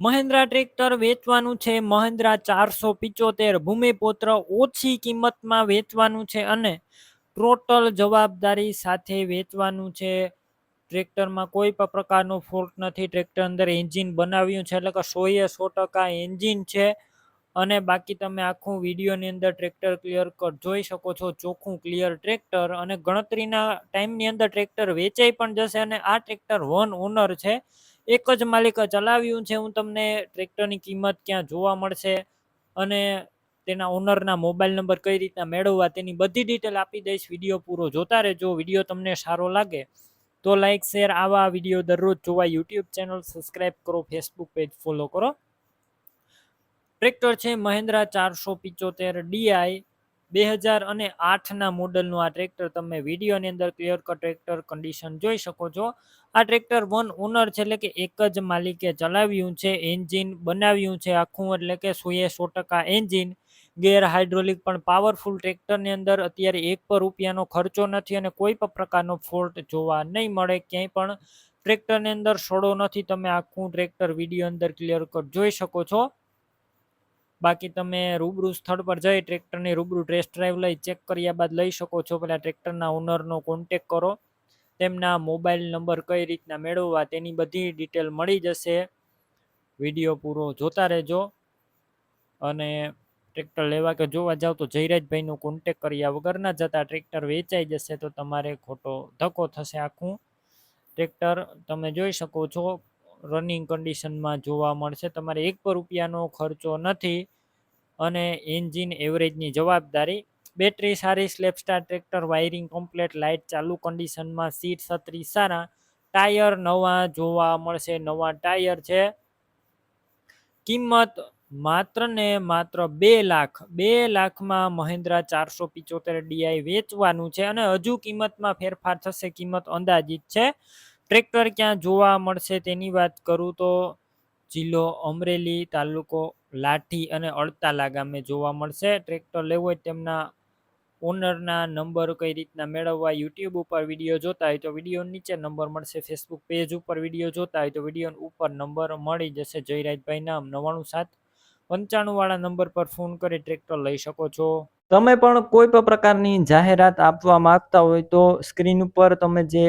Mahindra tractor વેચવાનું છે, મહિન્દ્રા ચારસો પિચોતેર ભૂમિપુત્ર ઓછી કિંમતમાં વેચવાનું છે અને ટોટલ જવાબદારી સાથે વેચવાનું છે. ટ્રેક્ટરમાં કોઈ પણ પ્રકારનો ફોલ્ટ નથી, ટ્રેક્ટર અંદર એન્જિન બનાવ્યું છે, એટલે કે સોએ સો ટકા એન્જિન છે. અને બાકી તમે આખું વિડીયોની અંદર ટ્રેક્ટર ક્લિયર કટ જોઈ શકો છો, ચોખ્ખું ક્લિયર ટ્રેક્ટર અને ગણતરીના ટાઈમની અંદર ટ્રેક્ટર વેચાઈ પણ જશે અને આ ટ્રેક્ટર વન ઓનર છે. એક જ માલિકે ચલાવ્યું છે, હું તમને ટ્રેક્ટરની કિંમત ક્યાં જોવા મળશે અને તેના ઓનરના મોબાઈલ નંબર કઈ રીતના મેળવવા તેની બધી ડિટેલ આપી દઈશ. વીડિયો પૂરો જોતા રહેજો. વીડિયો તમને સારો લાગે તો લાઈક શેર આવા વીડિયો દરરોજ જોવા યુટ્યુબ ચેનલ સબસ્ક્રાઈબ કરો ફેસબુક પેજ ફોલો કરો. ટ્રેક્ટર છે મહેન્દ્રા ચારસો પિચોતેર ડીઆઈ બે હજાર અને આઠના મોડલનું આ ટ્રેક્ટર તમે વિડીયોની અંદર ક્લિયર કટ ટ્રેક્ટર કન્ડિશન જોઈ શકો છો. આ ટ્રેક્ટર વન ઓનર છે, એટલે કે એક જ માલિકે ચલાવ્યું છે એન્જિન બનાવ્યું છે આખું, એટલે કે સોએ સો ટકા એન્જિન ગેર હાઇડ્રોલિક પણ પાવરફુલ ટ્રેક્ટરની અંદર અત્યારે એક પર રૂપિયાનો ખર્ચો નથી અને કોઈ પણ પ્રકારનો ફોલ્ટ જોવા નહીં મળે, ક્યાંય પણ. ટ્રેક્ટરની અંદર સડો નથી, તમે આખું ટ્રેક્ટર વીડિયો અંદર ક્લિયર કટ જોઈ શકો છો. બાકી તમે રૂબરૂ સ્થળ પર જઈ ટ્રેક્ટરની રૂબરૂ ટેસ્ટ ડ્રાઈવ લઈ ચેક કર્યા બાદ લઈ શકો છો. પહેલાં ટ્રેક્ટરના ઓનરનો કોન્ટેક કરો. તેમના મોબાઈલ નંબર કઈ રીતના મેળવવા તેની બધી ડિટેલ મળી જશે. વીડિયો પૂરો જોતા રહેજો. અને ટ્રેક્ટર લેવા કે જોવા જાવ તો જયરાજભાઈનો કોન્ટેક કર્યા વગર ના જતા ટ્રેક્ટર વેચાઈ જશે તો તમારે ખોટો ધક્કો થશે આખું. ટ્રેક્ટર તમે જોઈ શકો છો. રનિંગ કન્ડિશનમાં જોવા મળશે. તમારે એક પર રૂપિયાનો ખર્ચો નથી અને એન્જિન એવરેજની જવાબદારી. બેટરી સારી સ્લેપસ્ટાર ટ્રેક્ટર વાયરિંગ કમ્પ્લેટ લાઇટ ચાલુ કન્ડિશનમાં સીટ છત્રી સારા. ટાયર નવા જોવા મળશે. નવા ટાયર છે. કિંમત માત્ર ને માત્ર બે લાખ. બે લાખમાં મહિન્દ્રા ચારસો પિચોતેર ડીઆઈ વેચવાનું છે અને હજુ કિંમતમાં ફેરફાર થશે. કિંમત અંદાજિત છે. ટ્રેક્ટર ક્યાં જોવા મળશે તેની વાત કરું તો જિલ્લો અમરેલી તાલુકો લાઠી અને અડતાલા ગામે જોવા મળશે. ટ્રેક્ટર લેવું હોય તેમના ઓનરના નંબર કઈ રીતના મેળવવા યુટ્યુબ ઉપર વીડિયો જોતા હોય તો વીડિયો નીચે નંબર મળશે. ફેસબુક પેજ ઉપર વીડિયો જોતા હોય તો વીડિયો ઉપર નંબર મળી જશે. જયરાજભાઈ નામ નવાણું સાત પંચાણું વાળા નંબર પર ફોન કરી ટ્રેક્ટર લઈ શકો છો. તમે પણ કોઈ પણ પ્રકારની જાહેરાત આપવા માંગતા હોય તો સ્ક્રીન ઉપર તમે જે